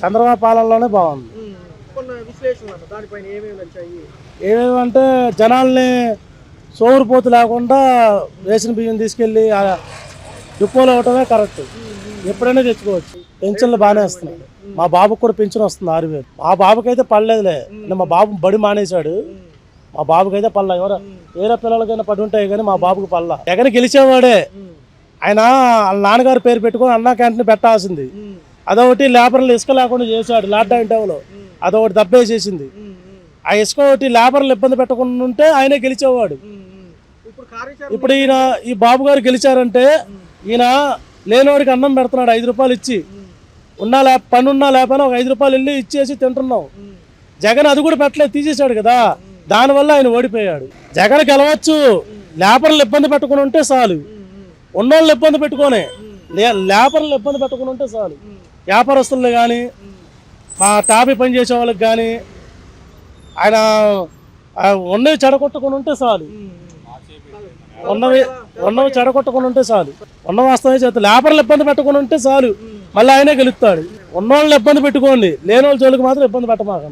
చంద్రబాబు పాలనలోనే బాగుంది. ఏమేమి ఏమేమంటే జనాల్ని సోమరిపోతు లేకుండా రేషన్ బియ్యం తీసుకెళ్ళి డిపోలో ఇవ్వటమే కరెక్ట్. ఎప్పుడైనా తెచ్చుకోవచ్చు. పెన్షన్లు బాగానే వస్తున్నాయి. మా బాబుకు కూడా పెన్షన్ వస్తుంది ఆరు వేలు. మా బాబుకి అయితే పడలేదులే. అంటే మా బాబు బడి మానేశాడు. మా బాబుకి అయితే పడలా. ఎవరు వేరే పిల్లలకైనా పడి ఉంటాయి కానీ మా బాబుకి పడలా. జగన్ గెలిచేవాడే. ఆయన వాళ్ళ నాన్నగారు పేరు పెట్టుకొని అన్నా క్యాంటీన్ పెట్టాల్సింది. అదొకటి లేబర్లు ఇసుక లేకుండా చేశాడు లాక్డౌన్ టైంలో. అదొకటి దబ్బేసేసింది. ఆ ఇసుక ఒకటి లేబర్లు ఇబ్బంది పెట్టకుండా ఉంటే ఆయనే గెలిచేవాడు. ఇప్పుడు ఈయన ఈ బాబు గారు గెలిచారంటే ఈయన లేనివాడికి అన్నం పెడుతున్నాడు ఐదు రూపాయలు ఇచ్చి. ఉన్నా లే పని ఉన్నా లేకపోయినా ఒక ఐదు రూపాయలు వెళ్ళి ఇచ్చేసి తింటున్నాం. జగన్ అది కూడా పెట్టలేదు తీసేశాడు కదా. దానివల్ల ఆయన ఓడిపోయాడు. జగన్ గెలవచ్చు. లేబర్లు ఇబ్బంది పెట్టుకుని ఉంటే చాలు. ఉన్నోళ్ళు ఇబ్బంది పెట్టుకొని. లేబర్లు ఇబ్బంది పెట్టుకుని ఉంటే చాలు. వ్యాపారస్తులు కానీ మా టాపీ పని చేసే వాళ్ళకి కానీ ఆయన ఉన్నవి చెడగొట్టుకుని ఉంటే చాలు. ఉన్నవి ఉన్నవి చెడగొట్టుకుని ఉంటే చాలు. ఉన్న వాస్తవం చేత లేబర్లు ఇబ్బంది పెట్టుకుని ఉంటే చాలు. మళ్ళీ ఆయనే గెలుస్తాడు. ఉన్నవాళ్ళని ఇబ్బంది పెట్టుకోండి. లేని వాళ్ళ జోలికి మాత్రం ఇబ్బంది పెట్టమాకండి.